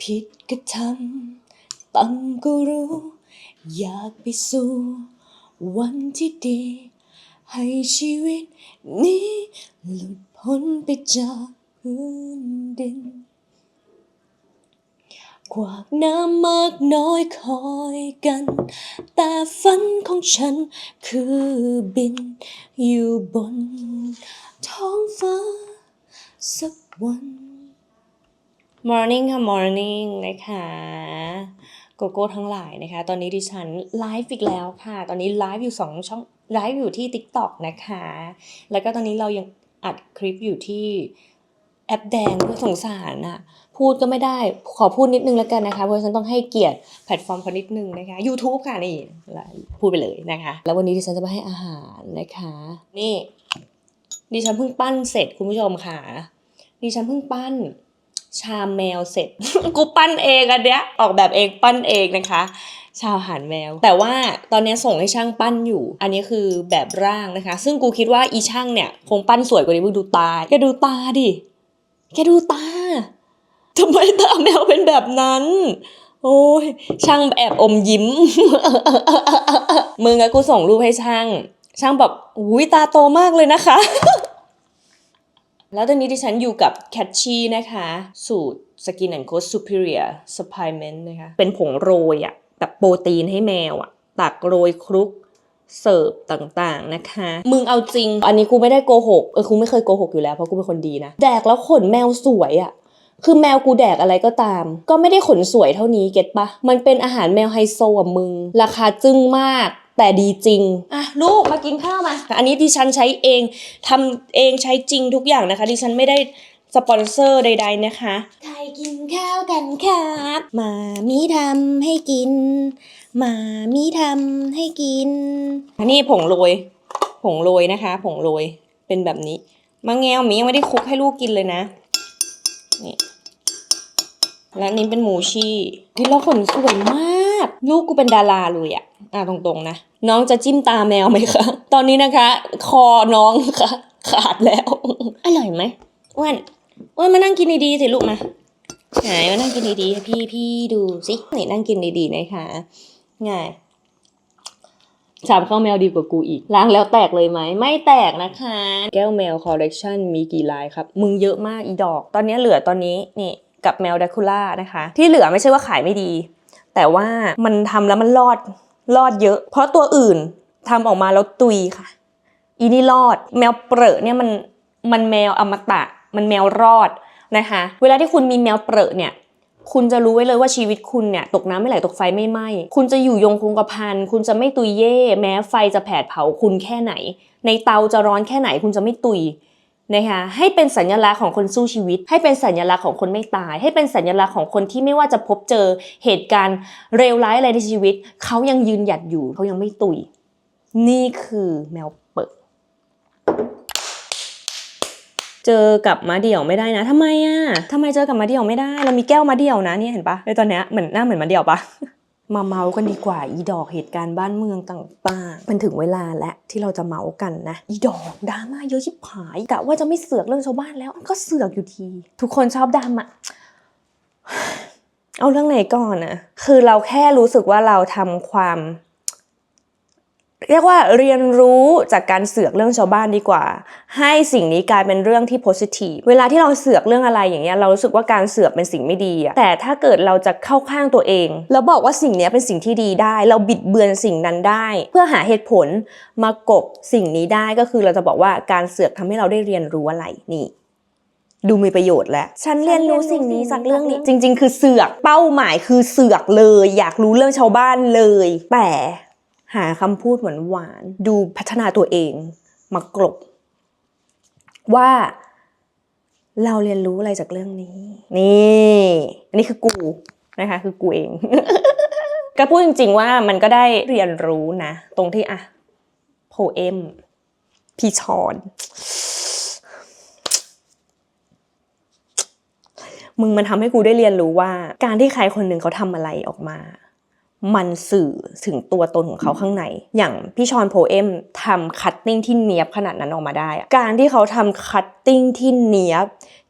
ผิดก็ทำตั้งก็รู้ อยากไปสู่ วันที่ดี ให้ชีวิตนี้ หลุดพ้นไปจากพื้นดินกวากน้ำมากน้อยคอยกัน แต่ฝันของฉันคือบิน อยู่บน ท้องฟ้าสักวัน Morning ค่ะ Morning นะคะโกโก้ทั้งหลายนะคะ ตอนนี้ดิฉันไลฟ์อีกแล้วค่ะ ตอนนี้ไลฟ์อยู่สองช่องไลฟ์อยู่ที่ TikTok นะคะ แล้วก็ตอนนี้เรายังอัดคลิปอยู่ที่แอปแดงด้วยสงสารน่ะพูดก็ไม่ได้ขอพูดนิดนึงแล้วกันนะคะ เพราะฉันต้องให้เกียรติแพลตฟอร์มเขานิดนึงนะคะ YouTube ค่ะนี่พูดไปเลยนะคะ แล้ววันนี้ดิฉันจะมาให้อาหารนะคะ นี่ดิฉันเพิ่งปั้นเสร็จคุณผู้ชมค่ะดิฉันเพิ่งปั้น ชามแมวเสร็จ กูปั้นเองอันเนี้ย ออกแบบเองปั้นเองนะคะ ชาวหารแมว แต่ว่าตอนนี้ส่งให้ช่างปั้นอยู่ อันนี้คือแบบร่างนะคะ ซึ่งกูคิดว่าอีช่างเนี่ย คงปั้นสวยกว่านี้มึงดูตาแกดูตาดิ แกดูตาทำไมตาแมวเป็นแบบนั้น โอ้ยช่างแอบอมยิ้ม มึงอะกูส่งรูปให้ช่าง ช่างแบบอุ้ยตาโตมากเลยนะคะ แล้วตอนนี้ดิฉันอยู่กับแคชชี่นะคะ สูตร Skin and Co Superior Supplement นะคะ เป็นผงโรยอะแบบโปรตีนให้แมวอะตักโรยคลุกเสิร์ฟต่างๆนะคะ มึงเอาจริง อันนี้กูไม่ได้โกหก เออกูไม่เคยโกหกอยู่แล้วเพราะกูเป็นคนดีนะ แดกแล้วขนแมวสวยอะคือแมวกูแดกอะไรก็ตาม ก็ไม่ได้ขนสวยเท่านี้เก็ตปะ มันเป็นอาหารแมวไฮโซอะมึง ราคาจึ้งมาก แต่ดีจริงอะลูกมากินข้าวมา อันนี้ดิฉันใช้เองทำเองใช้จริงทุกอย่างนะคะ ดิฉันไม่ได้สปอนเซอร์ใด ๆนะคะใครกินข้าวกันครับมามีทำให้กิน มามีทำให้กิน อันนี้ผงโรย ผงโรยนะคะ ผงโรยเป็นแบบนี้มะแงวหมียังไม่ได้คลุกให้ลูกกินเลยนะนี่และอันนี้เป็นหมูชี่ที่เราขนสวยมาก ลูกกูเป็นดาราเลยอะอะตรงๆนะ น้องจะจิ้มตาแมวไหมคะ ตอนนี้นะคะ คอน้องค่ะขาดแล้ว อร่อยไหมอ้วนอ้วนมานั่งกินดีๆสิลูกมาไหนมานั่งกินดีๆให้พี่พี่ดูสินี่นั่งกินดีๆนะคะง่ายชามข้าวแมวดีกว่ากูอีก ล้างแล้วแตกเลยไหม ไม่แตกนะคะ แก้วแมวคอลเลกชันมีกี่ลายครับ มึงเยอะมากอีดอก ตอนนี้เหลือตอนนี้นี่กับแมวด a คูล่านะคะ ที่เหลือไม่ใช่ว่าขายไม่ดี แต่ว่ามันทำแล้วมันรอด รอดเยอะ เพราะตัวอื่นทำออกมาแล้วตุยค่ะ อีนี่รอด แมวเปรอะเนี่ยมันมันแมวอมตะ มันแมวรอดนะคะ เวลาที่คุณมีแมวเปรอะเนี่ย คุณจะรู้ไว้เลยว่าชีวิตคุณเนี่ยตกน้ำไม่ไหลตกไฟไม่ไหม้ คุณจะอยู่ยงคงกระพัน คุณจะไม่ตุยเย่ แม้ไฟจะแผดเผาคุณแค่ไหน ในเตาจะร้อนแค่ไหนคุณจะไม่ตุย นะคะให้เป็นสัญลักษณ์ของคนสู้ชีวิต ให้เป็นสัญลักษณ์ของคนไม่ตาย ให้เป็นสัญลักษณ์ของคนที่ไม่ว่าจะพบเจอเหตุการณ์เลวร้ายอะไรในชีวิต เขายังยืนหยัดอยู่เขายังไม่ตุย นี่คือแมวเปิดเจอกับมาเดี่ยวไม่ได้นะทำไมอะทำไมเจอกับมาเดี่ยวไม่ได้ เรามีแก้วมาเดี่ยวนะเนี่ยเห็นปะไอตอนเนี้ยเหมือนหน้าเหมือนมาเดี่ยวปะ มาเมากันดีกว่า อีดอกเหตุการณ์บ้านเมืองต่างๆมันถึงเวลาแล้วที่เราจะเมากันนะ อีดอกดราม่าเยอะชิบหายกะว่าจะไม่เสือกเรื่องชาวบ้านแล้วก็เสือกอยู่ที ทุกคนชอบดราม่าเอาเรื่องไหนก่อนนะคือเราแค่รู้สึกว่าเราทำความ เรียกว่าเรียนรู้จากการเสือกเรื่องชาวบ้านดีกว่า ให้สิ่งนี้กลายเป็นเรื่องที่ positive เวลาที่เราเสือกเรื่องอะไรอย่างเงี้ยเรารู้สึกว่าการเสือกเป็นสิ่งไม่ดีอะแต่ถ้าเกิดเราจะเข้าข้างตัวเองแล้วบอกว่าสิ่งเนี้ยเป็นสิ่งที่ดีได้ เราบิดเบือนสิ่งนั้นได้ เพื่อหาเหตุผลมากบสิ่งนี้ได้ก็คือเราจะบอกว่าการเสือกทำให้เราได้เรียนรู้อะไรนี่ดูมีประโยชน์แล้ว ฉันเรียนรู้สิ่งนี้จากเรื่องนี้ จริง ๆ คือเสือก เป้าหมายคือเสือกเลย อยากรู้เรื่องชาวบ้านเลย แต่ หาคำพูดหวานๆดูพัฒนาตัวเองมากลบ ว่าเราเรียนรู้อะไรจากเรื่องนี้ นี่อันนี้คือกูนะคะ คือกูเอง ก็พูดจริง ๆ ว่ามันก็ได้เรียนรู้นะ ตรงที่อะโพเอมพี่ชอน มึงมันทำให้กูได้เรียนรู้ว่า การที่ใครคนหนึ่งเขาทำอะไรออกมา มันสื่อถึงตัวตนของเขาข้างใน อย่างพี่ชอนโพเอมทำคัตติ้งที่เนียบขนาดนั้นออกมาได้ การที่เขาทำคัตติ้งที่เนียบ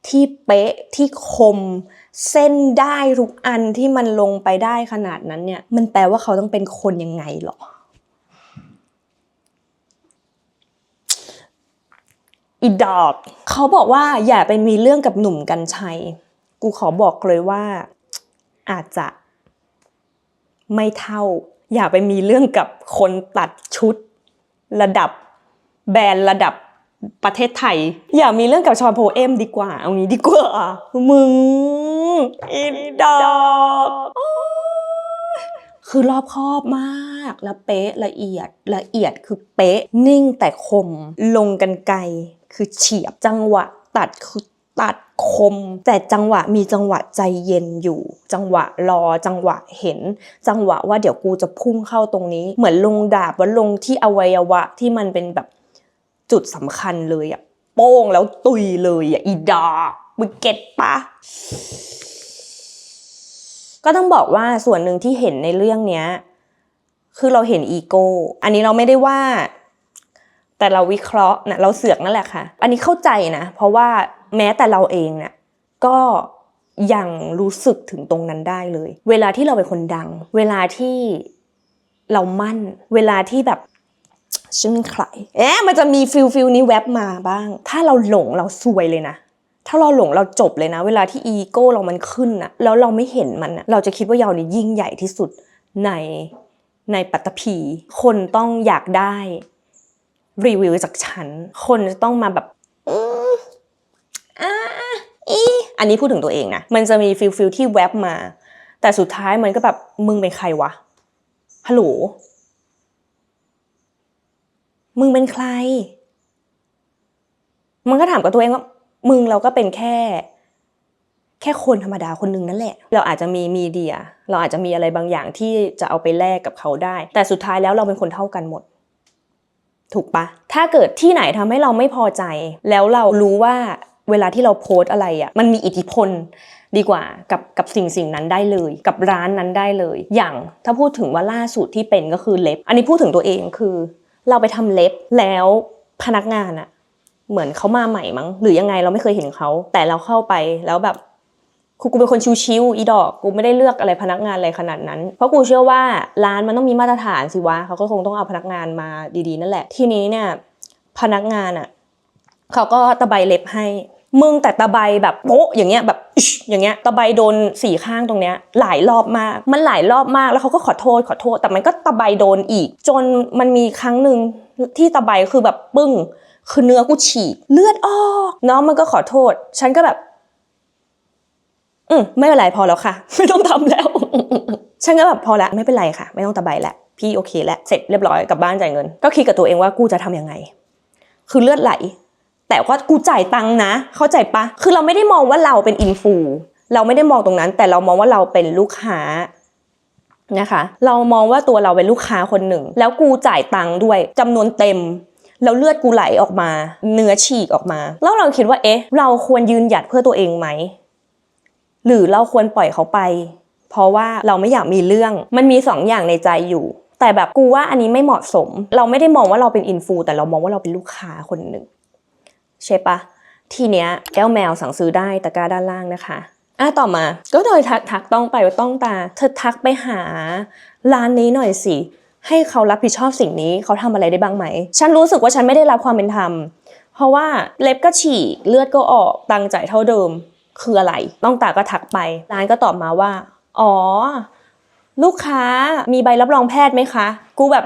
ที่เป๊ะที่คม เส้นได้ทุกอันที่มันลงไปได้ขนาดนั้นเนี่ย มันแปลว่าเขาต้องเป็นคนยังไงหรออีดอกเขาบอกว่าอย่าไปมีเรื่องกับหนุ่มกัญชัย กูขอบอกเลยว่าอาจจะ ไม่เท่า อย่าไปมีเรื่องกับคนตัดชุด ระดับแบรนด์ระดับประเทศไทย อย่ามีเรื่องกับชอนโพเอมดีกว่า เอางี้ดีกว่า มึงอินดอกคือรอบคอบมากแล้วเป๊ะละเอียดละเอียดคือเป๊ะนิ่งแต่คมลงกันไกลคือเฉียบจังหวะ ตัดคือตัด คม แต่จังหวะมีจังหวะใจเย็นอยู่ จังหวะรอจังหวะเห็น จังหวะว่าเดี๋ยวกูจะพุ่งเข้าตรงนี้ เหมือนลงดาบว่าลงที่อวัยวะที่มันเป็นแบบจุดสำคัญเลยอะโป้งแล้วตุยเลยอะอีดอกมึงเก็ตปะก็ต้องบอกว่าส่วนหนึ่งที่เห็นในเรื่องเนี้ยคือเราเห็นอีโก้ อันนี้เราไม่ได้ว่า แต่เราวิเคราะห์นะเราเสือกนั่นแหละค่ะ อันนี้เข้าใจนะ เพราะว่าแม้แต่เราเองเนี่ยก็ยังรู้สึกถึงตรงนั้นได้เลย เวลาที่เราเป็นคนดัง เวลาที่เรามั่น เวลาที่แบบฉันเป็นใครเอ๊ะมันจะมีฟิลฟิลนี้แวบมาบ้าง ถ้าเราหลงเราซวยเลยนะ ถ้าเราหลงเราจบเลยนะ เวลาที่อีโก้เรามันขึ้นอะแล้วเราไม่เห็นมันอะเราจะคิดว่าเราเนี่ยยิ่งใหญ่ที่สุดในในปัตตภีคนต้องอยากได้ รีวิวจากฉัน คนจะต้องมาแบบอืมอ่าอีอันนี้พูดถึงตัวเองนะ มันจะมีฟิลฟิลที่แวบมา แต่สุดท้ายมันก็แบบมึงเป็นใครวะ ฮัลโหล มึงเป็นใคร มันก็ถามกับตัวเองว่า มึงเราก็เป็นแค่ แค่คนธรรมดาคนหนึ่งนั่นแหละ เราอาจจะมีมีเดีย เราอาจจะมีอะไรบางอย่างที่จะเอาไปแลกกับเขาได้ แต่สุดท้ายแล้วเราเป็นคนเท่ากันหมด ถูกปะถ้าเกิดที่ไหนทำให้เราไม่พอใจ แล้วเรารู้ว่าเวลาที่เราโพสอะไรอะมันมีอิทธิพลดีกว่ากับกับสิ่งสิ่งนั้นได้เลย กับร้านนั้นได้เลย อย่างถ้าพูดถึงว่าล่าสุดที่เป็นก็คือเล็บ อันนี้พูดถึงตัวเองคือ เราไปทำเล็บแล้วพนักงานอะเหมือนเขามาใหม่มั้งหรือยังไงเราไม่เคยเห็นเขาแต่เราเข้าไปแล้วแบบ คือกูเป็นคนชิวๆอีดอก กูไม่ได้เลือกอะไรพนักงานอะไรขนาดนั้น เพราะกูเชื่อว่าร้านมันต้องมีมาตรฐานสิวะเขาก็คงต้องเอาพนักงานมาดีๆ นั่นแหละ ทีนี้เนี่ยพนักงานอะเขาก็ตะไบเล็บให้ มึงแต่ตะไบแบบโป๊ะอย่างเงี้ยแบบอิ๊ชอย่างเงี้ยตะไบโดนสี่ข้างตรงเนี้ยหลายรอบมาก มันหลายรอบมากแล้วเขาก็ขอโทษขอโทษ แต่มันก็ตะไบโดนอีก จนมันมีครั้งหนึ่งที่ตะไบคือแบบปึ้งคือเนื้อกูฉีกเลือดออก น้องมันก็ขอโทษ ฉันก็แบบ อืมไม่เป็นไรพอแล้วค่ะ ไม่ต้องทำแล้วฉันก็แบบพอละไม่เป็นไรค่ะ ไม่ต้องตะไบแล้วพี่โอเคแล้วเสร็จเรียบร้อยกลับบ้านจ่ายเงิน ก็คิดกับตัวเองว่ากูจะทำยังไง คือเลือดไหล แต่ว่ากูจ่ายตังค์นะ เข้าใจปะคือเราไม่ได้มองว่าเราเป็นอินฟูเราไม่ได้มองตรงนั้น แต่เรามองว่าเราเป็นลูกค้านะคะ เรามองว่าตัวเราเป็นลูกค้าคนหนึ่ง แล้วกูจ่ายตังค์ด้วยจำนวนเต็มแล้วเลือดกูไหลออกมา เนื้อฉีกออกมา แล้วเราคิดว่าเอ๊ะ เราควรยืนหยัดเพื่อตัวเองไหม หรือเราควรปล่อยเขาไป เพราะว่าเราไม่อยากมีเรื่อง มันมีสองอย่างในใจอยู่ แต่แบบกูว่าอันนี้ไม่เหมาะสม เราไม่ได้มองว่าเราเป็นอินฟูแต่เรามองว่าเราเป็นลูกค้าคนหนึ่งใช่ปะทีเนี้ยแก้วแมวสั่งซื้อได้ตะกร้าด้านล่างนะคะอะต่อมา ก็โดยทักทักต้องไปว่าต้องตา เธอทักไปหาร้านนี้หน่อยสิให้เขารับผิดชอบสิ่งนี้เขาทำอะไรได้บ้างไหม ฉันรู้สึกว่าฉันไม่ได้รับความเป็นธรรม เพราะว่าเล็บก็ฉีกเลือดก็ออกตังจ่ายเท่าเดิม คืออะไร ต้องตาก็ทักไป ร้านก็ตอบมาว่า อ๋อ ลูกค้ามีใบรับรองแพทย์ไหมคะ กูแบบ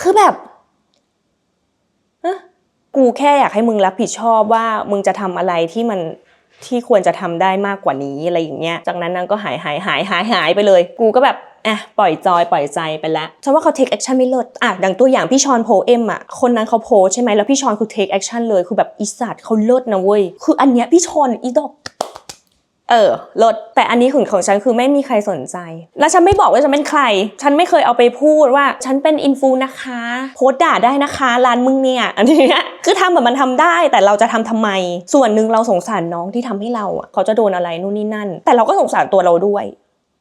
คือแบบกูแค่อยากให้มึงรับผิดชอบว่ามึงจะทำอะไรที่มันที่ควรจะทำได้มากกว่านี้อะไรอย่างเงี้ย จากนั้นนางก็หายหายหายหายหายไปเลย กูก็แบบ อะปล่อยจอยปล่อยใจไปแล้วฉันว่าเขา take action ไม่เลิศอะดังตัวอย่างพี่ชอนโพเอมอะคนนั้นเขาโพใช่ไหมแล้วพี่ชอนคือ take action เลยคือแบบอีสัตว์เขาเลิศนะเว้ยคืออันเนี้ยพี่ชอนอีดอกเออลดแต่อันนี้ของของฉันคือไม่มีใครสนใจ แล้วฉันไม่บอกว่าฉันเป็นใคร ฉันไม่เคยเอาไปพูดว่า ฉันเป็นอินฟูนะคะ โพสด่าได้นะคะร้านมึงเนี่ย อันนี้คือทำแบบมันทำได้ แต่เราจะทำทำไม ส่วนหนึ่งเราสงสารน้องที่ทำให้เราอะเขาจะโดนอะไรนู่นนี่นั่น แต่เราก็สงสารตัวเราด้วย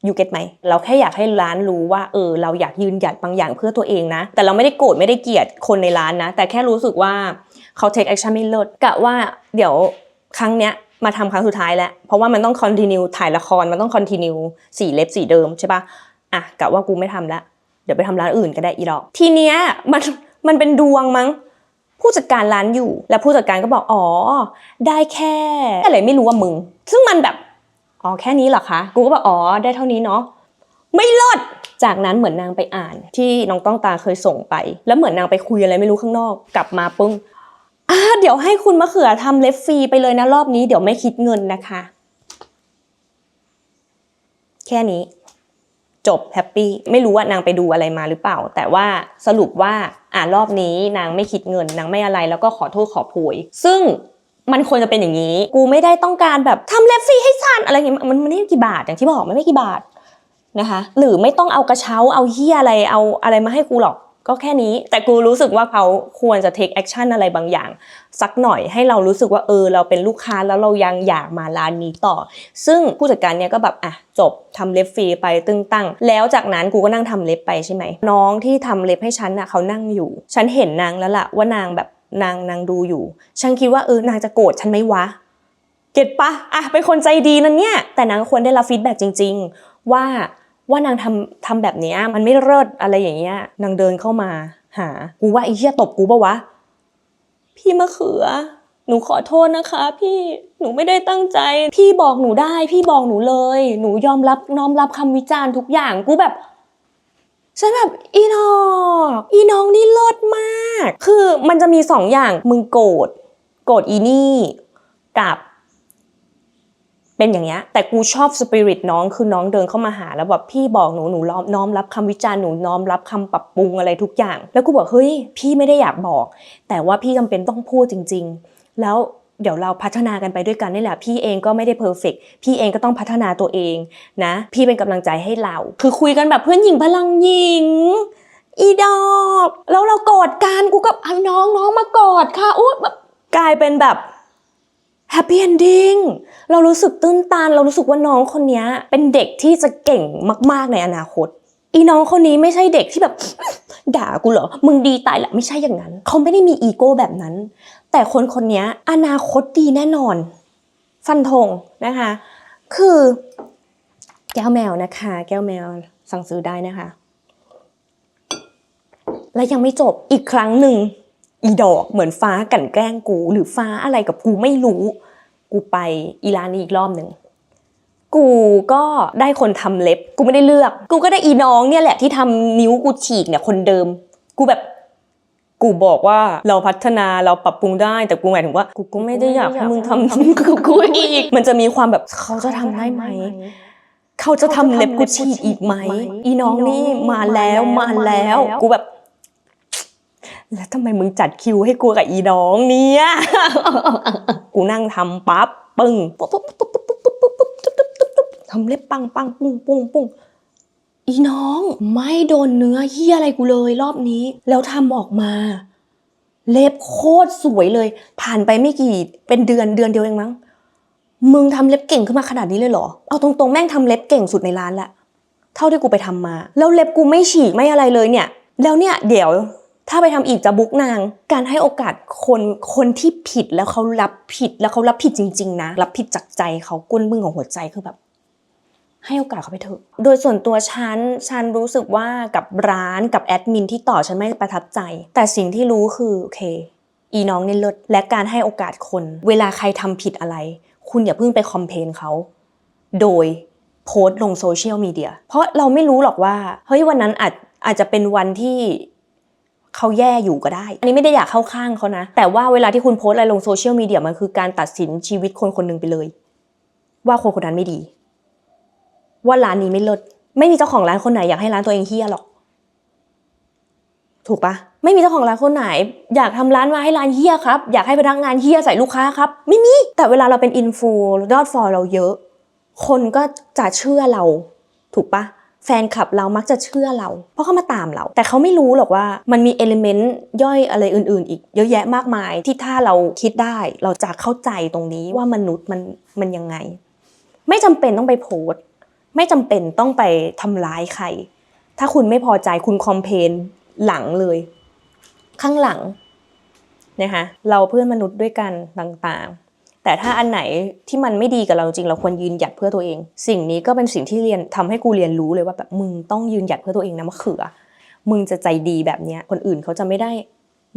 ยูเก็ตไหมเราแค่อยากให้ร้านรู้ว่าเออเราอยากยืนหยัดบางอย่างเพื่อตัวเองนะ แต่เราไม่ได้โกรธไม่ได้เกลียดคนในร้านนะ แต่แค่รู้สึกว่าเขา take action ไม่เลิศกะว่าเดี๋ยวครั้งเนี้ยมาทำครั้งสุดท้ายแล้ว เพราะว่ามันต้องคอนติเนียถ่ายละครมันต้องคอนติเนียสีเล็บสีเดิมใช่ปะอะกะว่ากูไม่ทำละเดี๋ยวไปทำร้านอื่นก็ได้อีดอก ทีเนี้ยมันมันเป็นดวงมั้งผู้จัดการร้านอยู่ แล้วผู้จัดการก็บอกอ๋อ ได้แค่อะไรไม่รู้ว่ามึง ซึ่งมันแบบ อ๋อแค่นี้เหรอคะกูก็บอกอ๋อได้เท่านี้เนาะไม่ลดจากนั้นเหมือนนางไปอ่าน ที่น้องต้องตาเคยส่งไป แล้วเหมือนนางไปคุยอะไรไม่รู้ข้างนอก กลับมาปึ้งอ่าเดี๋ยวให้คุณมะเขือทำเล็บฟรีไปเลยนะรอบนี้เดี๋ยวไม่คิดเงินนะคะ แค่นี้ จบแฮปปี้ไม่รู้ว่านางไปดูอะไรมาหรือเปล่า แต่ว่าสรุปว่าอ่ารอบนี้นางไม่คิดเงิน นางไม่อะไรแล้วก็ขอโทษขอโพยซึ่ง มันควรจะเป็นอย่างนี้ กูไม่ได้ต้องการแบบทำเล็บฟรีให้สั้นอะไรอย่างเงี้ยมันไม่ได้กี่บาทอย่างที่บอกมันไม่กี่บาทนะคะ หรือไม่ต้องเอากระเช้าเอาเฮียอะไรเอาอะไรมาให้กูหรอกก็แค่นี้ แต่กูรู้สึกว่าเขาควรจะ take action อะไรบางอย่าง สักหน่อยให้เรารู้สึกว่าเออ เราเป็นลูกค้าแล้วเรายังอยากมาร้านนี้ต่อ ซึ่งผู้จัดการเนี่ยก็แบบอะจบทำเล็บฟรีไปตึงตั้ง แล้วจากนั้นกูก็นั่งทำเล็บไปใช่ไหมน้องที่ทำเล็บให้ฉันน่ะเขานั่งอยู่ ฉันเห็นนางแล้วล่ะว่านางแบบ นางนางดูอยู่ ฉันคิดว่าเออนางจะโกรธฉันไหมวะ เก็ตปะอะเป็นคนใจดีนั่นเนี่ย แต่นางควรได้รับฟีดแบ็กจริง ๆ ว่าว่านางทำทำแบบนี้มันไม่เลิศอะไรอย่างเงี้ยนางเดินเข้ามา หา กูว่าไอ้เหี้ยตบกูปะวะ พี่มะเขือ หนูขอโทษนะคะ พี่หนูไม่ได้ตั้งใจ พี่บอกหนูได้ พี่บอกหนูเลย หนูยอมรับน้อมรับคำวิจารณ์ทุกอย่างกูแบบ ฉันแบบอีน้องอีน้องนี่เลิศมาก คือมันจะมีสองอย่างมึงโกรธโกรธอีนี่กับเป็นอย่างเงี้ยแต่กูชอบสปิริตน้องคือน้องเดินเข้ามาหาแล้วแบบพี่บอกหนูหนูน้อมน้อมรับคำวิจารณ์หนูน้อมรับคำปรับปรุงอะไรทุกอย่าง แล้วกูบอกเฮ้ยพี่ไม่ได้อยากบอก แต่ว่าพี่จำเป็นต้องพูดจริง ๆ แล้ว เดี๋ยวเราพัฒนากันไปด้วยกันนี่แหละ พี่เองก็ไม่ได้เพอร์เฟกพี่เองก็ต้องพัฒนาตัวเองนะ พี่เป็นกำลังใจให้เรา คือคุยกันแบบเพื่อนหญิงพลังหญิง อีดอก แล้วเรากอดกันกูก็เอาน้องน้องมากอดค่ะอุ้ยแบบกลายเป็นแบบแฮปปี้เอนดิ้งเรารู้สึกตื้นตัน เรารู้สึกว่าน้องคนนี้เป็นเด็กที่จะเก่งมาก ๆ ในอนาคต อีน้องคนนี้ไม่ใช่เด็กที่แบบ ด่ากูเหรอ มึงดีตายแหละไม่ใช่อย่างนั้น เขาไม่ได้มีอีโก้แบบนั้น แต่คนคนนี้อนาคตดีแน่นอน ฟันธงนะคะ คือ แก้วแมวนะคะ แก้วแมวสั่งซื้อได้นะคะ และยังไม่จบอีกครั้งหนึ่งอีดอกเหมือนฟ้ากั่นแกล้งกู หรือฟ้าอะไรกับกูไม่รู้ กูไปอีร้านนี้อีกรอบหนึ่ง กูก็ได้คนทำเล็บ กูไม่ได้เลือก กูก็ได้อีน้องเนี่ยแหละที่ทำนิ้วกูฉีกเนี่ยคนเดิม กูแบบ กูบอกว่าเราพัฒนาเราปรับปรุงได้ แต่กูหมายถึงว่า กูก็ไม่ได้อยากมึงทำกูกูอีก มันจะมีความแบบเขาจะทำได้ไหมเขาจะทำเล็บกูฉีกอีกไหม อีน้องนี่มาแล้วมาแล้ว กูแบบ แล้วทำไมมึงจัดคิวให้กูกับอีน้องเนี่ย กูนั่งทำปั๊บปึ้งปุ๊บปุ๊บปุ๊บ ทำเล็บปังปังปุ้งปุ้งปุ้งอีน้องไม่โดนเนื้อเฮียอะไรกูเลยรอบนี้ แล้วทำออกมา เล็บโคตรสวยเลย ผ่านไปไม่กี่เป็นเดือนเดือนเดียวเองมั้งมึงทำเล็บเก่งขึ้นมาขนาดนี้เลยเหรอ เอาตรงๆแม่งทำเล็บเก่งสุดในร้านละเท่าที่กูไปทำมา แล้วเล็บกูไม่ฉีกไม่อะไรเลยเนี่ย แล้วเนี่ยเดี๋ยวถ้าไปทำอีกจะบุกนาง การให้โอกาสคนคนที่ผิดแล้วเขารับผิดแล้วเขารับผิดจริง ๆ นะ รับผิดจากใจเขาก้นบึ้งของหัวใจคือแบบ ให้โอกาสเขาไปเถอะ โดยส่วนตัวฉัน ฉันรู้สึกว่ากับร้านกับแอดมินที่ต่อฉันไม่ประทับใจ แต่สิ่งที่รู้คือโอเค อีน้องเนี่ยเลิศและการให้โอกาสคน เวลาใครทำผิดอะไร คุณอย่าเพิ่งไปคอมเพนเขา โดยโพสต์ลงโซเชียลมีเดีย เพราะเราไม่รู้หรอกว่า เฮ้ยวันนั้นอาจอาจจะเป็นวันที่เขาแย่อยู่ก็ได้ อันนี้ไม่ได้อยากเข้าข้างเขานะ แต่ว่าเวลาที่คุณโพสต์อะไรลงโซเชียลมีเดียมันคือการตัดสินชีวิตคนคนหนึ่งไปเลย ว่าคนคนนั้นไม่ดี ว่าร้านนี้ไม่เลิศไม่มีเจ้าของร้านคนไหนอยากให้ร้านตัวเองเฮี้ยหรอก ถูกปะไม่มีเจ้าของร้านคนไหน อยากทำร้านมาให้ร้านเฮี้ยครับ อยากให้พนักงานเฮี้ยใส่ลูกค้าครับ ไม่มี แต่เวลาเราเป็นอินฟูยอดฟอลเราเยอะ คนก็จะเชื่อเรา ถูกปะแฟนคลับเรามักจะเชื่อเรา เพราะเขามาตามเรา แต่เขาไม่รู้หรอกว่ามันมีเอลิเมนต์ย่อยอะไรอื่น ๆ อีก เยอะแยะมากมายที่ถ้าเราคิดได้ เราจะเข้าใจตรงนี้ว่ามนุษย์มันมันยังไง ไม่จำเป็นต้องไปโพสต์ ไม่จำเป็นต้องไปทำร้ายใคร ถ้าคุณไม่พอใจคุณคอมเพนหลังเลย ข้างหลังนะคะเราเพื่อนมนุษย์ด้วยกันต่างๆ แต่ถ้าอันไหนที่มันไม่ดีกับเราจริงเราควรยืนหยัดเพื่อตัวเอง สิ่งนี้ก็เป็นสิ่งที่เรียนทำให้กูเรียนรู้เลยว่าแบบมึงต้องยืนหยัดเพื่อตัวเองนะมะเขือ มึงจะใจดีแบบเนี้ยคนอื่นเขาจะไม่ได้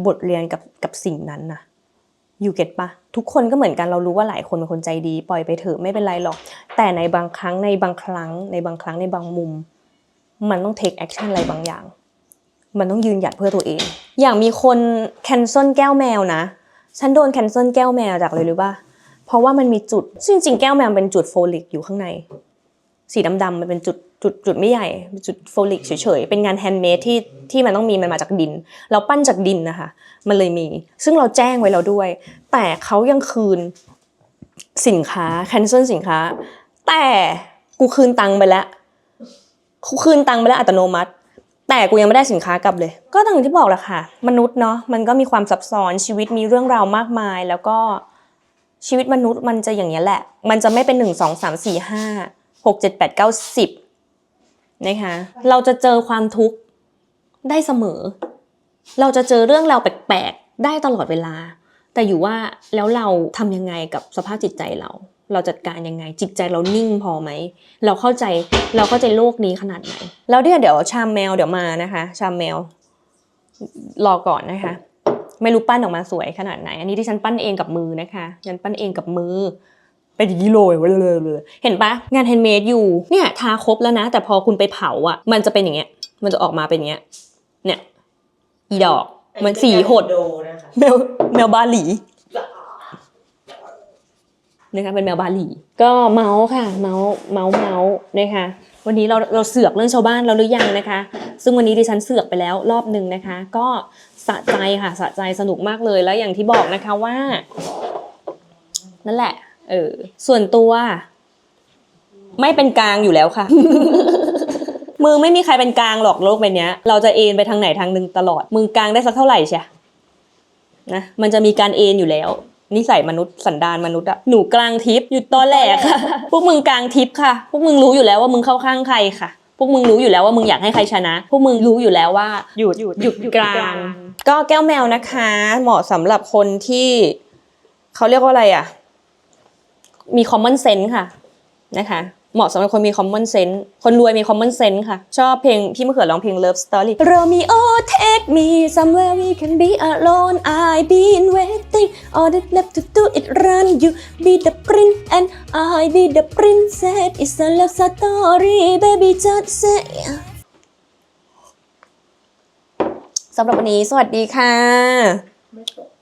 บทเรียนกับกับสิ่งนั้นนะ อยู่เก็ตปะทุกคนก็เหมือนกันเรารู้ว่าหลายคนเป็นคนใจดี ปล่อยไปเถอะไม่เป็นไรหรอก แต่ในบางครั้งในบางครั้ง ในบางครั้งในบางมุม มันต้อง take action อะไรบางอย่าง มันต้องยืนหยัดเพื่อตัวเอง อย่างมีคนแคนเซิลแก้วแมวนะฉันโดนแคนเซิลแก้วแมวจากเลยหรือป่ะเพราะว่ามันมีจุดซึ่งจริงแก้วแมวเป็นจุดโฟลิกอยู่ข้างใน สีดำๆมันเป็นจุดจุดจุดไม่ใหญ่เป็นจุดโฟลิกเฉยๆเป็นงานแฮนด์เมดที่ที่มันต้องมีมันมาจากดิน เราปั้นจากดินนะคะมันเลยมี ซึ่งเราแจ้งไว้แล้วด้วย แต่เขายังคืนสินค้าแคนเซิลสินค้า แต่กูคืนตังค์ไปแล้วกูคืนตังค์ไปแล้วอัตโนมัติ แต่กูยังไม่ได้สินค้ากลับเลย ก็อย่างที่บอกแหละค่ะ มนุษย์เนาะมันก็มีความซับซ้อนชีวิตมีเรื่องราวมากมาย แล้วก็ชีวิตมนุษย์มันจะอย่างนี้ยแหละ มันจะไม่เป็นหนึ่งสองสามสี่ห้า หกเจ็ดแปดเก้าสิบนะคะเราจะเจอความทุกข์ได้เสมอ เราจะเจอเรื่องราวแปลกๆได้ตลอดเวลา แต่อยู่ว่าแล้วเราทำยังไงกับสภาพจิตใจเรา เราจัดการยังไง จิตใจเรานิ่งพอไหม เราเข้าใจเราเข้าใจโลกนี้ขนาดไหน แล้วเนี่ยวเดี๋ยวชามแมวเดี๋ยวมานะคะ ชามแมวรอก่อนนะคะ ไม่รู้ปั้นออกมาสวยขนาดไหน อันนี้ที่ฉันปั้นเองกับมือนะคะฉันปั้นเองกับมือ เป็นอย่างนี้เลยเลยเลยเห็นปะงานแฮนด์เมดอยู่เนี่ยทาครบแล้วนะ แต่พอคุณไปเผาอะ มันจะเป็นอย่างเงี้ย มันจะออกมาเป็นอย่างเงี้ย เนี่ยอีดอกเหมือนสีหดโดนะคะแมวแมวบาหลีนะคะเป็นแมวบาหลี ก็เมาส์ค่ะ เมาส์เมาส์เมาส์นะคะวันนี้เราเราเสือกเรื่องชาวบ้านเราหรือยังนะคะ ซึ่งวันนี้ดิฉันเสือกไปแล้วรอบหนึ่งนะคะ ก็สะใจค่ะสะใจสนุกมากเลยแล้วอย่างที่บอกนะคะว่า นั่นแหละ เออ ส่วนตัว ไม่เป็นกลางอยู่แล้วค่ะมือไม่มีใครเป็นกลางหรอกโลกใบเนี้ย เราจะเอ็นไปทางไหนทางหนึ่งตลอดมือกลางได้สักเท่าไหร่ใช่นะมันจะมีการเอ็นอยู่แล้วนิสัยมนุษย์สันดานมนุษย์อะหนูกลางทิพย์หยุดตอแหลค่ะ พวกมึงกลางทิพย์ค่ะ พวกมึงรู้อยู่แล้วว่ามึงเข้าข้างใครค่ะ พวกมึงรู้อยู่แล้วว่ามึงอยากให้ใครชนะ พวกมึงรู้อยู่แล้วว่าหยุดหยุดหยุดกลาง ก็แก้วแมวนะคะ เหมาะสำหรับคนที่ เขาเรียกว่าอะไรอะ มี common sense ค่ะนะคะเหมาะสำหรับคนมี common sense คนรวยมี common sense ค่ะ ชอบเพลงพี่มะเขือร้องเพลง love story Romeo take me somewhere we can be alone I've been waiting all that left to do it run you be the prince and I be the princess it's a love story baby just say สำหรับวันนี้สวัสดีค่ะไม่ตก